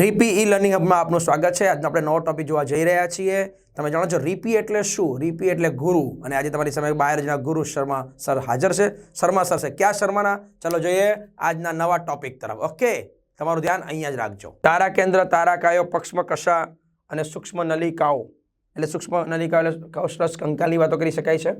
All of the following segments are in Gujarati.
રીપી ઈ લર્નિંગ હબમાં આપનું સ્વાગત છે. આજનો આપણે નવો ટોપિક જોવા જઈ રહ્યા છીએ. તમે જાણો છો રીપી એટલે શું? રીપી એટલે ગુરુ. અને આજે તમારી સામે બાયરજના ગુરુ શર્મા સર હાજર છે. શર્મા સર છે. ક્યાં શર્માના? ચલો જોઈએ આજના નવા ટોપિક તરફ. ઓકે તમારું ધ્યાન અહીંયા જ રાખજો. તારા કેન્દ્ર તારાકાયો પક્ષમ કશા અને સૂક્ષ્મ નલિકાઓ. એટલે સૂક્ષ્મ નલિકાઓ એટલે કૌશરસ કંકાલની વાતો કરી શકાય છે.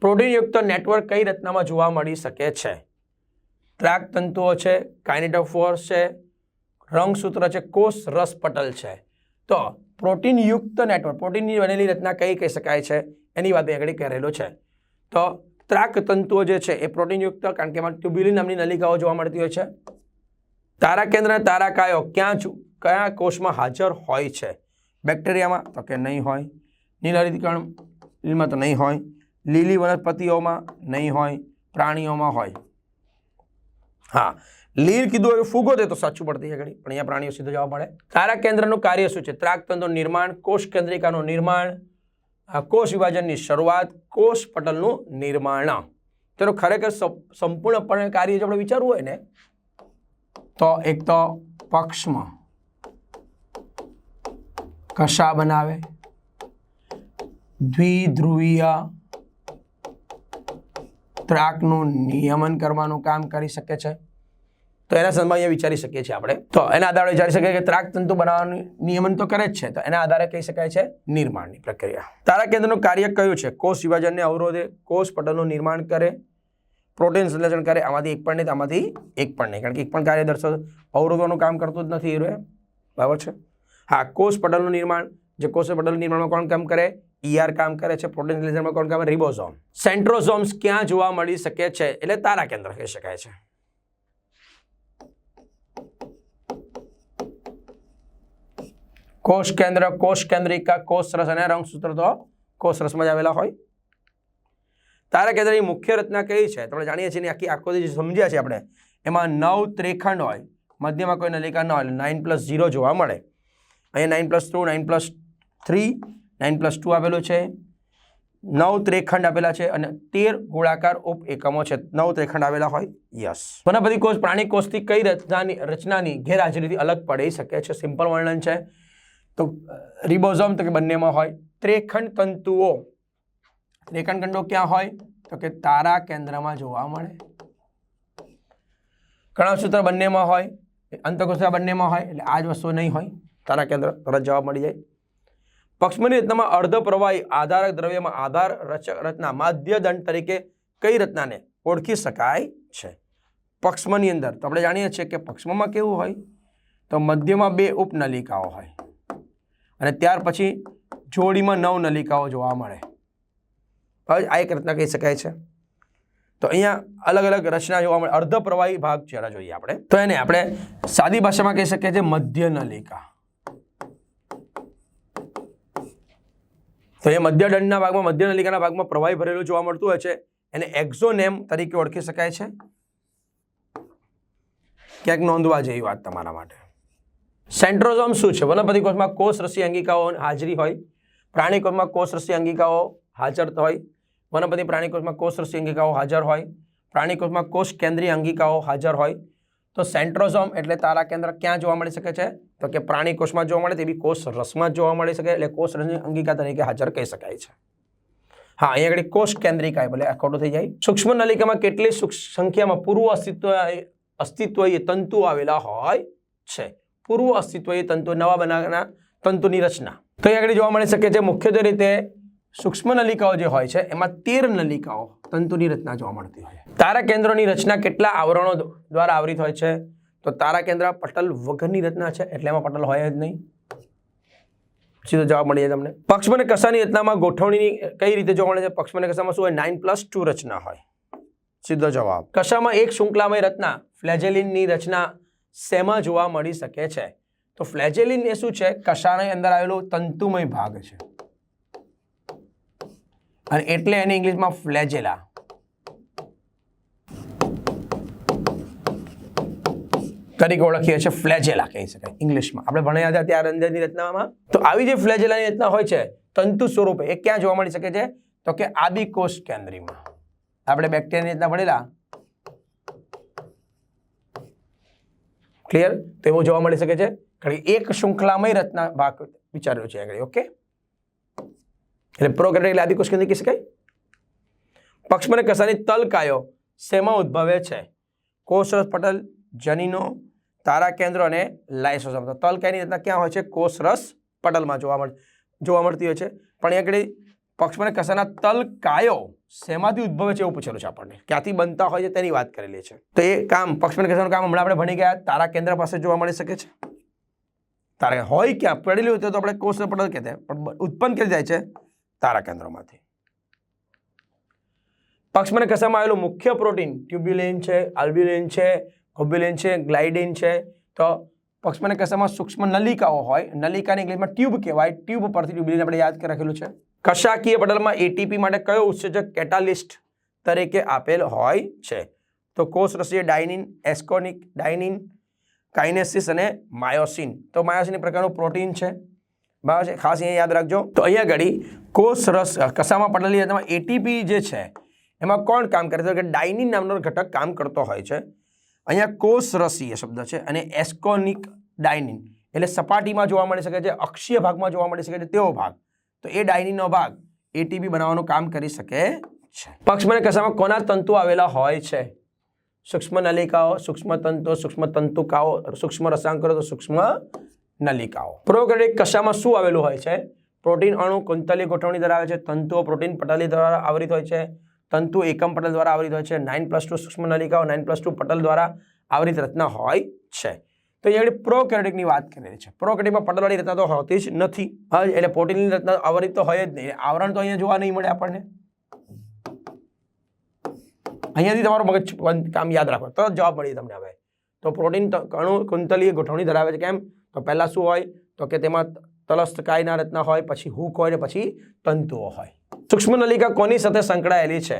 પ્રોટીનયુક્ત નેટવર્ક કઈ રચનામાં જોવા મળી શકે છે? ટ્રાક તંતુઓ છે કાઇનેટોફોર્સ છે રંગસૂત્ર છે, કોષ રસ પટલ છે. તો પ્રોટીનયુક્ત નેટવર્ક, પ્રોટીનની બનેલી રચના કઈ કહી શકાય છે? એની વાત આગળ કરેલો છે. તો ત્રાક તંતુઓ જે છે, એ પ્રોટીનયુક્ત કારણ કે એમાં ટ્યુબ્યુલિન નામની નલિકાઓ જોવા મળતી હોય છે. તારા કેન્દ્ર તારાકાયો ક્યાં, કયા કોષમાં હાજર હોય છે? બેક્ટેરિયામાં તો કે નહીં હોય. નીલહરિતકણ લીલમાં તો નહીં હોય. લીલી વનસ્પતિઓમાં નહીં હોય. પ્રાણીઓમાં હોય. હા લીલ કીધું હવે ફૂગો દે તો સાચું પડતી ઘડી. પણ અહીંયા પ્રાણીઓ સીધો જવાબ મળે. તારા કેન્દ્રનું કાર્ય શું છે? ત્રાકતંતુનું નિર્માણ, કોષ કેન્દ્રિકાનું નિર્માણ કોષ વિભાજનની શરૂઆત, કોષ પટલનું નિર્માણ. તેનું ખરેખર સંપૂર્ણપણે કાર્ય જો આપણે વિચારવું હોય ને, તો એક તો પક્ષમાં કશા બનાવે? દ્વિધ્રુવીય ત્રાકનું નિયમન કરવાનું કામ કરી શકે છે. તો એના સંદર્ભમાં અહીંયા વિચારી શકીએ છીએ આપણે. તો એના આધારે વિચારી શકીએ કે ત્રાક તંતુ બનાવવાનું નિયમન તો કરે જ છે, તો એના આધારે કહી શકાય છે નિર્માણની પ્રક્રિયા. તારા કેન્દ્રનું કાર્ય કયું છે? કોષ વિભાજનને અવરોધે કોષ પટલનું નિર્માણ કરે પ્રોટીન સંશ્લેષણ કરે, આમાંથી એક પણ નહીં આમાંથી એક પણ નહીં. કારણ કે એક પણ કાર્ય દર્શાવ અવરોધવાનું કામ કરતું જ નથી એ બરાબર છે? હા, કોષ પટલનું નિર્માણ, જે કોષ પટલનું નિર્માણમાં કોણ કામ કરે? ઈઆર કામ કરે છે, પ્રોટીન સંશ્લેષણમાં કોણ કામ કરે? રિબોઝોમ સેન્ટ્રોઝોમ્સ ક્યાં જોવા મળી શકે છે? એટલે તારા કેન્દ્ર કહી શકાય છે. કોષ કેન્દ્ર, કોષ કેન્દ્રિકા, કોષ રસ અને રંગસૂત્ર તો કોષ રસમાં જ આવેલા હોય. તારા કેન્દ્રની મુખ્ય રચના કઈ છે? આપણે જાણીએ છીએ આખી આખો જે સમજ્યા છે આપણે, એમાં નવ ત્રેખંડ હોય. મધ્યમાં કોઈ નલિકા ન હોય નાઇન પ્લસ ઝીરો જોવા મળે. અહીંયા nine plus two nine plus three nine plus two આવેલું છે. નવ ત્રેખંડ આપેલા છે અને તેર ગોળાકાર ઉપ એકમો છે. નવ ત્રેખંડ આવેલા હોય. યસ વનસ્પતિ કોષ પ્રાણી કોષથી કઈ રચનાની રચનાની ગેરહાજરીથી અલગ પડી શકે છે. સિમ્પલ વર્ણન છે. તો રિબોઝોમ તો કે બંનેમાં હોય. ત્રેખંડ તંતુઓ. ત્રેખંડ કંડો ક્યાં હોય? તો કે તારા કેન્દ્રમાં જોવા મળે. કણસૂત્ર બંનેમાં હોય. અંતકોષ બંનેમાં હોય, એટલે આ જ વસ્તુ નહીં હોય. તારા કેન્દ્ર, તરત જવાબ મળી જાય. પક્ષમની રચનામાં અર્ધ પ્રવાહી આધારક દ્રવ્યમાં આધાર રચક રચના માધ્યદંડ તરીકે કઈ રચનાને ઓળખી શકાય છે? પક્ષમની અંદર, તો આપણે જાણીએ છીએ કે પક્ષમમાં કેવું હોય? તો મધ્યમાં બે ઉપનલિકાઓ હોય. અને ત્યાર પછી જોડીમાં નવ નલિકાઓ જોવા મળે. આ એક રચના કહી શકાય છે. તો અહીંયા અલગ અલગ રચના જોવા મળે. અર્ધ પ્રવાહી ભાગ જરા જોઈએ આપણે, તો એને આપણે સાદી ભાષામાં કહી શકીએ છીએ મધ્ય નલિકા. તો એ મધ્ય દંડના ભાગમાં, મધ્ય નલિકાના ભાગમાં પ્રવાહી ભરેલું જોવા મળતું હોય છે. એને એક્ઝોનેમ તરીકે ઓળખી શકાય છે. ક્યાંક નોંધવા જેવી વાત તમારા માટે. સેન્ટ્રોઝોમ શું છે? વનસ્પતિ કોષમાં કોષ રસી અંગિકાઓ હાજરી હોય, પ્રાણી કોષમાં કોષ રસી અંગિકાઓ હાજર હોય વનસ્પતિ પ્રાણી કોષમાં કોષ રસી અંગિકાઓ હાજર હોય, પ્રાણી કોષમાં કોષ કેન્દ્રીય અંગિકાઓ હાજર હોય. તો સેન્ટ્રોઝોમ એટલે તારા કેન્દ્ર ક્યાં જોવા મળી શકે છે? તો કે પ્રાણી કોષમાં જોવા મળે, તેવી કોષ રસમાં જોવા મળી શકે, એટલે કોષ રસની અંગિકા તરીકે હાજર કહી શકાય છે. હા, અહીંયા આગળ કોષ કેન્દ્રિકા ભલે ખોટું થઈ જાય. સૂક્ષ્મ નલિકામાં કેટલી સંખ્યામાં પૂર્વ અસ્તિત્વ, અસ્તિત્વય તંતુ આવેલા હોય છે? પૂર્વ અસ્તિત્વ એ તંતુ નવા બનાવના તંતુની રચના. તો આગળ જોવા મળી શકે છે? મુખ્યત્વે રીતે સૂક્ષ્મ નલિકાઓ જે હોય છે, એમાં તેર નલિકાઓ તંતુની રચના જોવા મળતી હોય તારા કેન્દ્રોની રચના કેટલા આવરણો દ્વારા આવરિત હોય છે? તો તારા કેન્દ્ર પટલ વગરની રચના છે, એટલે એમાં પટલ હોય જ નહીં. સીધો જવાબ મળી જાય તમને. પક્ષમને કસાની રચનામાં ગોઠવણીની કઈ રીતે જોવા મળે છે? પક્ષમને કસામાં શું હોય? નાઇન પ્લસ ટુ રચના હોય. સીધો જવાબ. કશામાં એક શૃંખલામય રચના, ફ્લેજેલિનની રચના શેમાં જોવા મળી શકે છે? તો ફ્લેજેલિન એ શું છે? કશાની અંદર આવેલો તંતુમય ભાગ છે. અને એટલે એને ઇંગ્લિશમાં ફ્લેજેલા. તરીકે ઓળખીએ છીએ ફ્લેજેલા કહી શકાય, ઇંગ્લિશમાં. આપણે ભણ્યા હતા ત્યાં અંદરની રચનામાં. તો આવી જે ફ્લેજેલાની રચના હોય છે, તંતુ સ્વરૂપે, એ ક્યાં જોવા મળી શકે છે? તો કે આદિકોષ કેન્દ્રીમાં આપણે બેક્ટેરિયાની રચના ભણેલા. ક્લિયર તો એવું જોવા મળી શકે છે? એક શૃંખલામય રચના ભાગ વિચાર્યો છે આગળ ઓકે એટલે પ્રોગ્રેટ એટલે આદિકોષ કેન્દ્ર કહી શકાય? પક્ષમને કસાની તલકાયો શેમાં ઉદ્ભવે છે? કોષરસ પટલ, જનીનો, તારા કેન્દ્રો અને લાઇસોસોમ. તો તલકાયની રચના ક્યાં હોય છે? કોષરસ પટલમાં જોવા મળ, જોવા મળતી હોય છે. પણ એ આગળ પક્ષમને કસાના તલકાયો શેમાંથી ઉદ્ભવે છે એવું પૂછેલું છે આપણને? ક્યાંથી બનતા હોય છે તેની વાત કરેલી છે. તો એ કામ, પક્ષમને કસાનું કામ હમણાં આપણે ભણી ગયા. તારા કેન્દ્ર પાસે જોવા મળી શકે છે? તારા હોય ક્યાં? પડેલી હોય તો આપણે કોષ પડેલ કહેતા. પણ ઉત્પન્ન કરી જાય છે? તારા કેન્દ્રોમાંથી. પક્ષમને કસામાં આવેલું મુખ્ય પ્રોટીન ટ્યુબ્યુલિન છે, આલ્બ્યુલિન છે, કોબ્યુલિન છે ગ્લાઇડિન છે. તો પક્ષમને કસામાં સૂક્ષ્મ નલિકાઓ હોય. નલિકાની ઇંગ્લિશમાં ટ્યુબ કહેવાય. ટ્યુબ પરથી ટ્યુબ્યુલિન આપણે યાદ કરી રાખેલું છે. કશાકીય પટલમાં એટીપી માટે કયો ઉત્સર્જક કેટાલિસ્ટ તરીકે આપેલ હોય છે? તો કોષ રસીય ડાયનિન, એસ્કોનિક ડાયનિન કાઇનેસિસ અને માયોસિન. તો માયોસિન પ્રકારનું પ્રોટીન છે. બરાબર છે? ખાસ અહીંયા યાદ રાખજો. તો અહીંયા ઘડી કોષ રસ કસામાં પડેલી એમાં એટીપી જે છે, એમાં કોણ કામ કરે છે? કે ડાયનિન નામનો ઘટક કામ કરતો હોય છે. અહીંયા કોષ રસીય શબ્દ છે અને એસ્કોનિક ડાયનિન. એટલે સપાટીમાં જોવા મળી શકે છે, અક્ષીય ભાગમાં જોવા મળી શકે છે, તેવો ભાગ. તો એ ડાયનીનો ભાગ એટીપી બનાવવાનું કામ કરી શકે છે. પક્ષમને કસામાં કોના તંતુ આવેલા હોય છે? સૂક્ષ્મ નલિકાઓ, સૂક્ષ્મ તંતુ સૂક્ષ્મ તંતુકાઓ, સૂક્ષ્મ રસાયણ તો સૂક્ષ્મ નલિકાઓ. પ્રોકેરિયોટિક કશામાં શું આવેલું હોય છે? પ્રોટીન અણુ કુંતલી ગોઠવણી ધરાવે છે, તંતુઓ પ્રોટીન પટલી દ્વારા આવરિત હોય છે તંતુ એકમ પટલ દ્વારા આવરિત હોય છે નાઇન પ્લસ ટુ સૂક્ષ્મ નલિકાઓ નાઇન પ્લસ ટુ પટલ દ્વારા આવરિત રચના હોય છે. તો અહીંયા આગળ વાત કરેલી છે. પ્રોકેરિયોટિકમાં પટલવાળી રચના તો હોતી જ નથી. એટલે પ્રોટીનની રચના આવરિત તો હોય જ નહીં. આવરણ તો અહીંયા જોવા નહીં મળે આપણને. અહીંયાથી તમારું મગજ કામ યાદ રાખો. તરત જવાબ મળી તમને હવે. તો પ્રોટીન કણુ કુંતલીય ગોઠવણી ધરાવે છે. કેમ? તો પહેલાં શું હોય? તો કે તેમાં તલસ્તકાયના રચના હોય, પછી હુક હોય ને પછી તંતુઓ હોય. સૂક્ષ્મ નલિકા કોની સાથે સંકળાયેલી છે?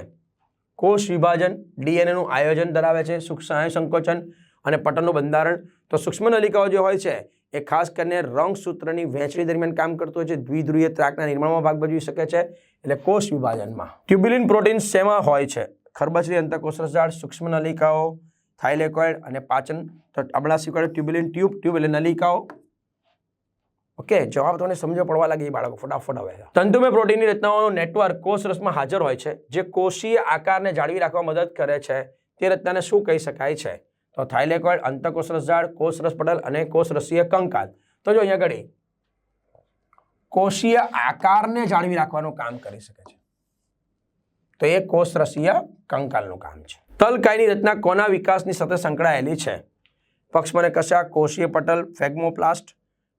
કોષ વિભાજન, ડીએનએનું આયોજન ધરાવે છે. સૂક્ષ્મ સંકોચન અને પટલનું બંધારણ. તો સૂક્ષ્મ નલિકાઓ જે હોય છે, એ ખાસ કરીને રંગસૂત્રની વહેંચણી દરમિયાન કામ કરતું હોય છે. દ્વિધ્રુવીય ત્રાકના નિર્માણમાં ભાગ ભજવી શકે છે, એટલે કોષ વિભાજનમાં. ટ્યુબ્યુલિન પ્રોટીન શેમાં હોય છે? ખરબચડી, અંતકોષરસ ઝાડ સૂક્ષ્મ નલિકાઓ, થાઇલેકોઇડ અને પાચન તો આપણા શીખવાડે ટ્યુબ્યુલિન ટ્યુબ ટ્યુબ એટલે નલિકાઓ. ઓકે, જવાબ તમને સમજો, પડવા લાગે એ બાળકો, ફટાફટ હવે. તંતુમય પ્રોટીનની રચનાઓનું નેટવર્ક કોષ રસમાં હાજર હોય છે, જે કોષીય આકારને જાળવી રાખવા મદદ કરે છે. તે રચનાને શું કહી શકાય છે? તો થાઇલેકોઇડ, અંતકોષરસ ઝાડ કોષરસ પટલ અને કોષરસીય કંકાલ. તો જો અહીંયા આગળ કોષીય આકારને જાળવી રાખવાનું કામ કરી શકે છે. તો એ કોષરસીય કંકાલનું કામ છે. તલકાયની રચના કોના વિકાસની સાથે સંકળાયેલી છે? પક્ષમને કશા કોષીય પટલ, ફેગ્મોપ્લાસ્ટ,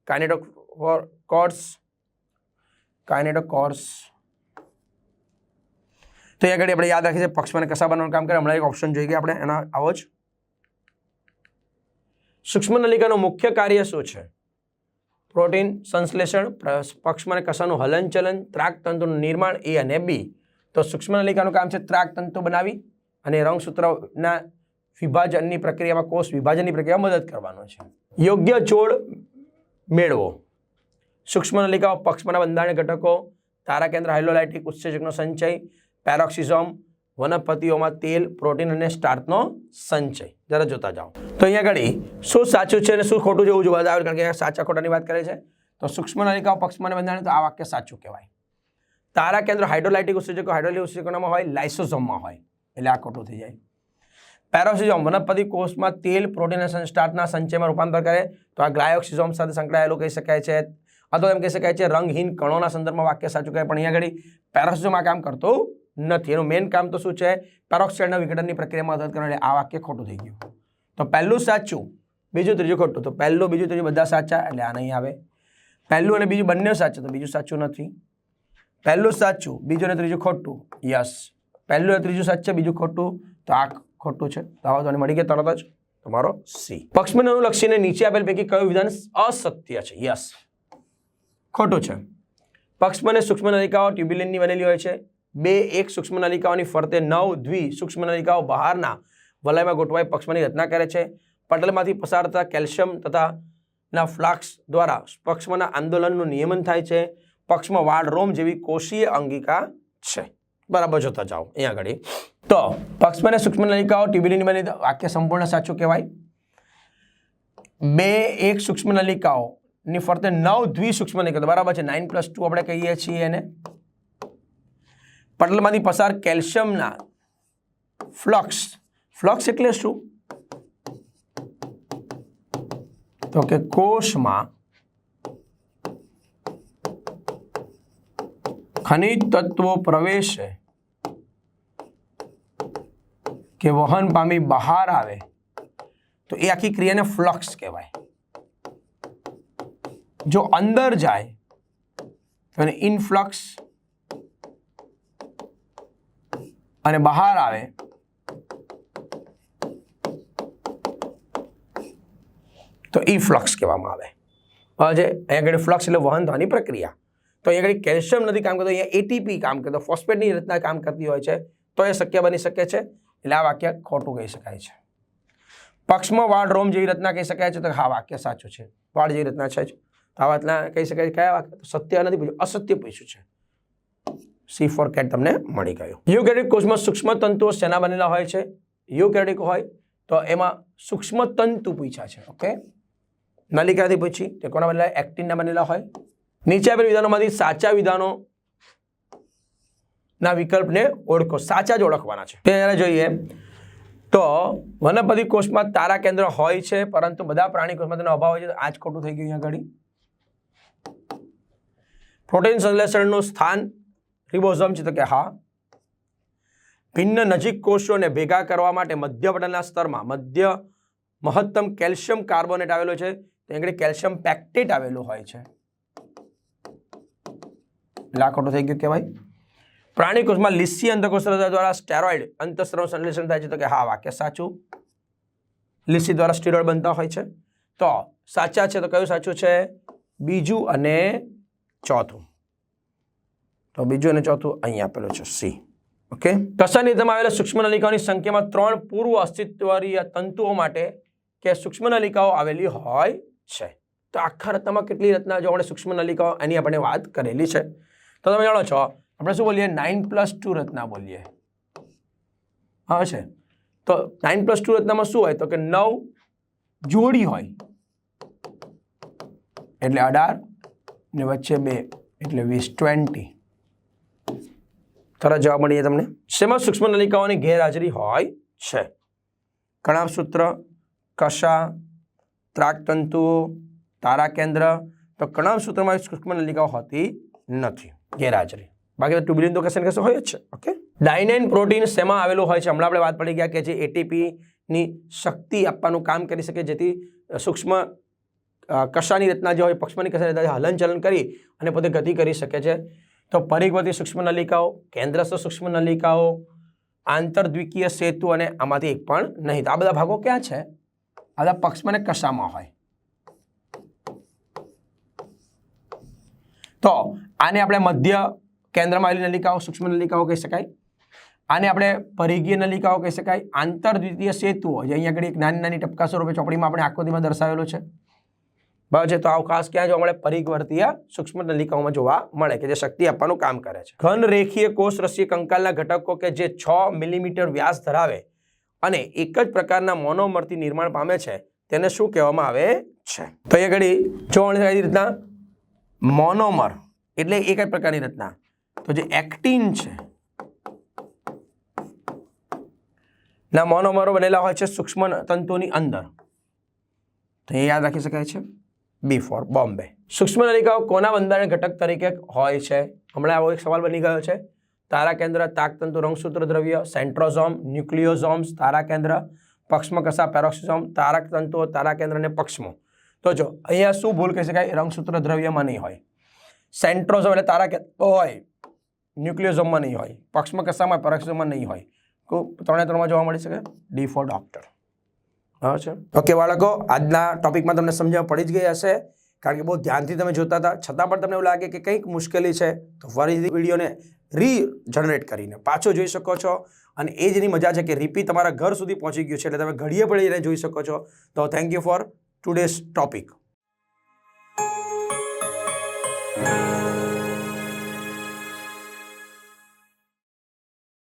કાઇનેટોકોર્સ કાઇનેટોકોર્સ. તો એ આગળ આપણે યાદ રાખીએ છીએ પક્ષમને કશા બનાવવાનું કામ કરે, હમણાં એક ઓપ્શન જોઈ ગયા આપણે એના આવો જ. સૂક્ષ્મ નલિકાનું મુખ્ય કાર્ય શું છે? પ્રોટીન સંશ્લેષણ પક્ષમાં કશાનું હલનચલન, ત્રાકતંતુનું નિર્માણ, એ અને બી. તો સૂક્ષ્મ નલિકાનું કામ છે ત્રાકતંતુ બનાવી અને રંગસૂત્રના વિભાજનની પ્રક્રિયામાં કોષ વિભાજનની પ્રક્રિયામાં મદદ કરવાનો છે. યોગ્ય જોડ મેળવો. સૂક્ષ્મ નલિકાઓ પક્ષમાંના બંધારણ ઘટકો તારા કેન્દ્ર હાઇલોલાઇટિક ઉત્સેચકનો સંચય, પેરોક્સિઝોમ વનસ્પતિઓમાં તેલ, પ્રોટીન અને સ્ટાર્ચનો સંચય. જરા જોતા જાઓ. તો અહીંયા આગળ શું સાચું છે અને શું ખોટું છે એવું જોવા આવે કારણ કે સાચા ખોટાની વાત કરે છે. તો સૂક્ષ્મ નલિકાઓ પક્ષમાં બંધારણ, તો આ વાક્ય સાચું કહેવાય. તારા કેન્દ્ર હાઇડ્રોલાઇટિક ઉત્સર્જકો હાઇડ્રોલિક ઉત્સર્જકોમાં હોય, લાઇસોસોમમાં હોય. એટલે આ ખોટું થઈ જાય. પેરોક્સિઝોમ વનસ્પતિ કોષમાં તેલ પ્રોટીન અને સ્ટાર્ચના સંચયમાં રૂપાંતર કરે. તો આ ગ્લાયોક્સિઝોમ સાથે સંકળાયેલું કહી શકાય છે. અથવા એમ કહી શકાય છે, રંગહીન કણોના સંદર્ભમાં વાક્ય સાચું કહેવાય. પણ અહીંયા આગળ પેરોક્સિઝોમ આ કામ કરતું નથી. એનું મેઇન કામ તો શું છે? પેરોક્સાઇડના વિઘટનની પ્રક્રિયામાં મદદ કરવાની. આ વાક્ય ખોટું થઈ ગયું. તો પહેલું સાચું, બીજું ત્રીજું ખોટું. તો પહેલું, બીજું, ત્રીજું બધા સાચા, એટલે આ નહીં આવે. પહેલું અને બીજું બંને સાચું, તો બીજું સાચું નથી. પહેલું સાચું, બીજું અને ત્રીજું ખોટું. યસ. પહેલું અને ત્રીજું સાચું, બીજું ખોટું. તો આ ખોટું છે. તો હવે તમને મળી ગયા તરત જ તમારો સી. પક્ષમને અનુલક્ષીને નીચે આપેલ પૈકી કયું વિધાન અસત્ય છે? યસ. ખોટું છે. પક્ષમને સૂક્ષ્મ નલિકાઓ ટ્યુબ્યુલિનની બનેલી હોય છે. બે એક સૂક્ષ્મ નલિકાઓની ફરતે નવ દ્વિ સૂક્ષ્મ નલિકાઓ બહારના વલયમાં ગોઠવાઈ પક્ષમાંની રચના કરે છે. પટલમાંથી પસાર થતા કેલ્શિયમ તથા ના ફ્લાક્સ દ્વારા પક્ષમાંના આંદોલનનું નિયમન થાય છે. પક્ષમાં વાળ રોમ જેવી કોષીય અંગિકા છે. બરાબર જોતા જાઓ. અહીંયા આગળ તો પક્ષમાં સૂક્ષ્મ નલિકાઓ ટીબીની બની વાક્ય સંપૂર્ણ સાચું કહેવાય. બે એક સૂક્ષ્મ નલિકાઓની ફરતે નવ દ્વિ સૂક્ષ્મ નલિકાઓ. બરાબર છે. નાઇન પ્લસ ટુ આપણે કહીએ છીએ એને. પટલમાંથી પસાર કેલ્શિયમના ફ્લક્સ ફ્લક્સ એટલે શું? તો કે કોષમાં ખનિજ તત્વો પ્રવેશે કે વહન પામી બહાર આવે, તો એ આખી ક્રિયાને ફ્લક્સ કહેવાય. જો અંદર જાય, તો ઇનફ્લક્સ અને બહાર આવે તો એ ફ્લક્સ કહેવામાં આવે. જે અહીંયા આગળ ફ્લક્સ એટલે વહન થવાની પ્રક્રિયા. તો અહીંયા આગળ કેલ્શિયમ નથી કામ કરતો, અહીંયા એટીપી કામ કરતો, ફોસ્ફેટની રચના કામ કરતી હોય છે, તો એ શક્ય બની શકે છે. એટલે આ વાક્ય ખોટું કહી શકાય છે. પક્ષમાં વાળ રોમ જેવી રચના કહી શકાય છે, તો હા, વાક્ય સાચું છે. વાળ જેવી રચના છે આ વાતના કહી શકાય કયા વાક્ય? સત્ય નથી પૂછ્યું, અસત્ય પૂછ્યું છે. સી ફોર કેટ તમને મળી ગયું. યુકેરિક કોષમાં સૂક્ષ્મ તંતુઓ શેના બનેલા હોય છે? યુકેરિક હોય તો એમાં સૂક્ષ્મ તંતુ પૂછ્યા છે ઓકે નલિકાથી પૂછી તે કોના બનેલા એક્ટિનના બનેલા હોય? નીચે આપેલ વિધાનોમાંથી સાચા વિધાનો ના વિકલ્પને ઓળખો. સાચા જ ઓળખવાના છે. તે જોઈએ. તો વનસ્પતિ કોષમાં તારા કેન્દ્ર હોય છે, પરંતુ બધા પ્રાણી કોષમાં તેનો અભાવ હોય છે આજ જ ખોટું થઈ ગયું અહીંયા ઘડી. પ્રોટીન સંશ્લેષણનું સ્થાન રિબોઝમ છે, તો કે હા. ભિન્ન નજીક કોષોને ભેગા કરવા માટે મધ્ય સ્તરમાં મધ્ય મહત્તમ કેલ્શિયમ કાર્બોનેટ આવેલો છે. ત્યાં આગળ કેલ્શિયમ પેક્ટેટ આવેલું હોય છે. લાખોટો થઈ ગયું કહેવાય. પ્રાણી કોષમાં લીસી અંતકોષરતા દ્વારા સ્ટેરોઇડ અંતસ્ત્રાવ સંશ્લેષણ થાય છે. તો કે હા, વાક્ય સાચું. લીસી દ્વારા સ્ટેરોઇડ બનતા હોય છે. તો સાચા છે તો કયું સાચું છે? બીજું અને ચોથું. તો બીજું અને ચોથું અહીં આપેલું છે સી. ઓકે? કસાની તેમાં આવેલા સૂક્ષ્મ નલિકાઓની સંખ્યામાં ત્રણ પૂર્વ અસ્તિત્વરીય તંતુઓ માટે કે સૂક્ષ્મ નલિકાઓ આવેલી હોય છે. તો આખા રત્નમાં કેટલી રચના જો આપણે સૂક્ષ્મ નલિકાઓ એની આપણે વાત કરેલી છે. તો તમે જાણો છો, આપણે શું બોલીએ? નાઇન પ્લસ ટુ રત્ના બોલીએ. હા, છે. તો નાઇન પ્લસ ટુ રત્નામાં શું હોય? તો કે નવ જોડી હોય. એટલે અઢાર ને વચ્ચે બે, એટલે વીસ ટ્વેન્ટી તરત જવાબ મળીએ તમને. શેમાં સૂક્ષ્મ નલિકાઓની ગેરહાજરી હોય છે? કણાભસૂત્ર, કશા ત્રાકતંતુઓ તારા કેન્દ્ર તો કણાભસૂત્રમાં સૂક્ષ્મ નલિકાઓ હોતી નથી. ગેરહાજરી. બાકી તો ટ્યુબ્યુલિન તો કશે ને કશે હોય જ છે ઓકે ડાયનાઇન પ્રોટીન શેમાં આવેલું હોય છે? હમણાં આપણે વાત પડી ગયા કે જે એટીપીની શક્તિ આપવાનું કામ કરી શકે, જેથી સૂક્ષ્મ કશાની રચના જે હોય, પક્ષમની કશાની રચના હલનચલન કરી અને પોતે ગતિ કરી શકે છે. તો પરિઘવતી સૂક્ષ્મ નલિકાઓ, કેન્દ્રસ્થ સૂક્ષ્મ નલિકાઓ, આંતરદ્વિકીય સેતુ અને આમાંથી એક પણ નહીં. તો આ બધા ભાગો ક્યાં છે? આ પક્ષ અને કશામાં હોય તો આને આપણે મધ્ય કેન્દ્રમાં આવેલી નલિકાઓ, સૂક્ષ્મ નલિકાઓ કહી શકાય. આને આપણે પરિઘીય નલિકાઓ કહી શકાય. આંતરદ્વિતીય સેતુઓ, જે અહીંયા આગળ એક નાની નાની ટપકા સ્વરૂપે ચોપડીમાં આપણે આકૃતિમાં દર્શાવેલો છે. બરાબર છે? તો અવકાશ ક્યાં જોવા મળે? પરિઘવર્તીય સૂક્ષ્મ નલિકાઓમાં જોવા મળે કે જે શક્તિ આપવાનું કામ કરે છે. ઘન રેખીય કોષ રસી કંકાલના ઘટકો કે જે છ મિલીમીટર વ્યાસ ધરાવે અને એક જ પ્રકારના મોનોમરથી નિર્માણ પામે છે, તેને શું કહેવામાં આવે છે? તો એ ઘડી મળે છે રીતના? મોનોમર, એટલે એક જ પ્રકારની રચના? તો જે એક્ટિન છે, ના મોનોમરો બનેલા હોય છે સૂક્ષ્મ તંતુની અંદર. તો એ યાદ રાખી શકાય છે? B for Bombay. સૂક્ષ્મ નલિકાઓ કોના બંધારણ ઘટક તરીકે હોય છે? હમણાં આવો એક સવાલ બની ગયો છે. તારા કેન્દ્ર તાકતંતુ રંગસૂત્ર દ્રવ્ય, સેન્ટ્રોઝોમ ન્યુક્લિયોઝોમ્સ તારા કેન્દ્ર પક્ષમાં કસા પેરોક્સિઝોમ તારક તંતુઓ તારા કેન્દ્ર અને પક્ષમાં. તો જો, અહીંયા શું ભૂલ કહી શકાય? રંગસૂત્ર દ્રવ્યમાં નહીં હોય. સેન્ટ્રોઝોમ એટલે તારા કેન્દ્ર હોય. ન્યુક્લિયોઝોમમાં નહીં હોય. પક્ષમાં કસામાં પેરોક્સિઝોમમાં નહીં હોય. ત્રણે ત્રણમાં જોવા મળી શકે? ડી ફોર ડોક્ટર બરાબર છે? ઓકે, બાળકો, આજના ટોપિકમાં તમને સમજાવવા પડી જ ગઈ હશે. કારણ કે બહુ ધ્યાનથી તમે જોતા હતા. છતાં પણ તમને એવું લાગે કે કંઈક મુશ્કેલી છે, તો ફરીથી વિડીયોને રી જનરેટ કરીને પાછો જોઈ શકો છો. અને એ જેની મજા છે કે રીપી તમારા ઘર સુધી પહોંચી ગયું છે એટલે તમે ઘડીએ પડીને જોઈ શકો છો. તો thank you for today's topic